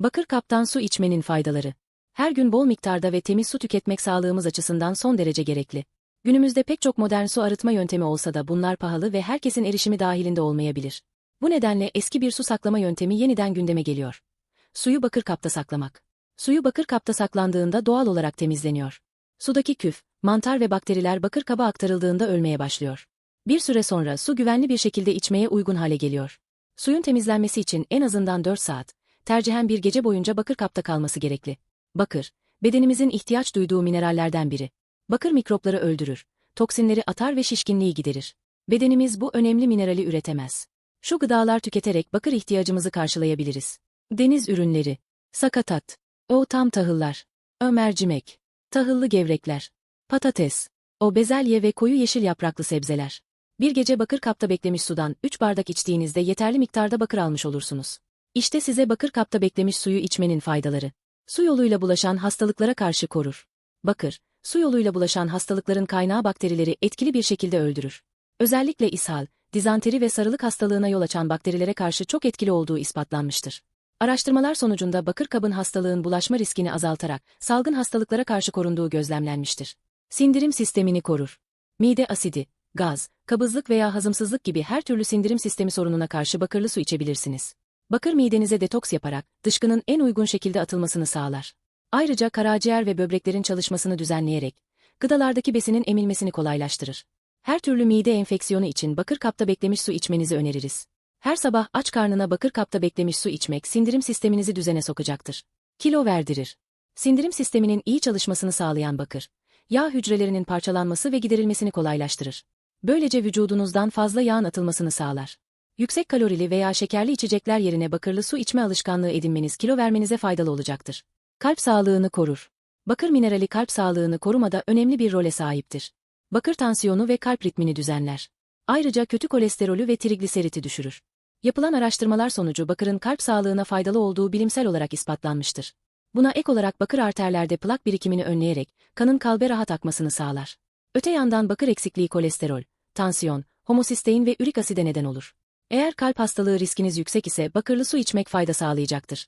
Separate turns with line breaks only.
Bakır kaptan su içmenin faydaları. Her gün bol miktarda ve temiz su tüketmek sağlığımız açısından son derece gerekli. Günümüzde pek çok modern su arıtma yöntemi olsa da bunlar pahalı ve herkesin erişimi dahilinde olmayabilir. Bu nedenle eski bir su saklama yöntemi yeniden gündeme geliyor. Suyu bakır kapta saklamak. Suyu bakır kapta saklandığında doğal olarak temizleniyor. Sudaki küf, mantar ve bakteriler bakır kaba aktarıldığında ölmeye başlıyor. Bir süre sonra su güvenli bir şekilde içmeye uygun hale geliyor. Suyun temizlenmesi için en azından 4 saat, tercihen bir gece boyunca bakır kapta kalması gerekli. Bakır, bedenimizin ihtiyaç duyduğu minerallerden biri. Bakır mikropları öldürür, toksinleri atar ve şişkinliği giderir. Bedenimiz bu önemli minerali üretemez. Şu gıdalar tüketerek bakır ihtiyacımızı karşılayabiliriz. Deniz ürünleri, sakatat, o tam tahıllar, ö mercimek, tahıllı gevrekler, patates, o bezelye ve koyu yeşil yapraklı sebzeler. Bir gece bakır kapta beklemiş sudan 3 bardak içtiğinizde yeterli miktarda bakır almış olursunuz. İşte size bakır kapta beklemiş suyu içmenin faydaları. Su yoluyla bulaşan hastalıklara karşı korur. Bakır, su yoluyla bulaşan hastalıkların kaynağı bakterileri etkili bir şekilde öldürür. Özellikle ishal, dizanteri ve sarılık hastalığına yol açan bakterilere karşı çok etkili olduğu ispatlanmıştır. Araştırmalar sonucunda bakır kabın hastalığın bulaşma riskini azaltarak salgın hastalıklara karşı korunduğu gözlemlenmiştir. Sindirim sistemini korur. Mide asidi, gaz, kabızlık veya hazımsızlık gibi her türlü sindirim sistemi sorununa karşı bakırlı su içebilirsiniz. Bakır midenize detoks yaparak dışkının en uygun şekilde atılmasını sağlar. Ayrıca karaciğer ve böbreklerin çalışmasını düzenleyerek gıdalardaki besinin emilmesini kolaylaştırır. Her türlü mide enfeksiyonu için bakır kapta beklemiş su içmenizi öneririz. Her sabah aç karnına bakır kapta beklemiş su içmek sindirim sisteminizi düzene sokacaktır. Kilo verdirir. Sindirim sisteminin iyi çalışmasını sağlayan bakır, yağ hücrelerinin parçalanması ve giderilmesini kolaylaştırır. Böylece vücudunuzdan fazla yağın atılmasını sağlar. Yüksek kalorili veya şekerli içecekler yerine bakırlı su içme alışkanlığı edinmeniz kilo vermenize faydalı olacaktır. Kalp sağlığını korur. Bakır minerali kalp sağlığını korumada önemli bir role sahiptir. Bakır tansiyonu ve kalp ritmini düzenler. Ayrıca kötü kolesterolü ve trigliseriti düşürür. Yapılan araştırmalar sonucu bakırın kalp sağlığına faydalı olduğu bilimsel olarak ispatlanmıştır. Buna ek olarak bakır arterlerde plak birikimini önleyerek kanın kalbe rahat akmasını sağlar. Öte yandan bakır eksikliği kolesterol, tansiyon, homosistein ve ürik aside neden olur. Eğer kalp hastalığı riskiniz yüksek ise bakırlı su içmek fayda sağlayacaktır.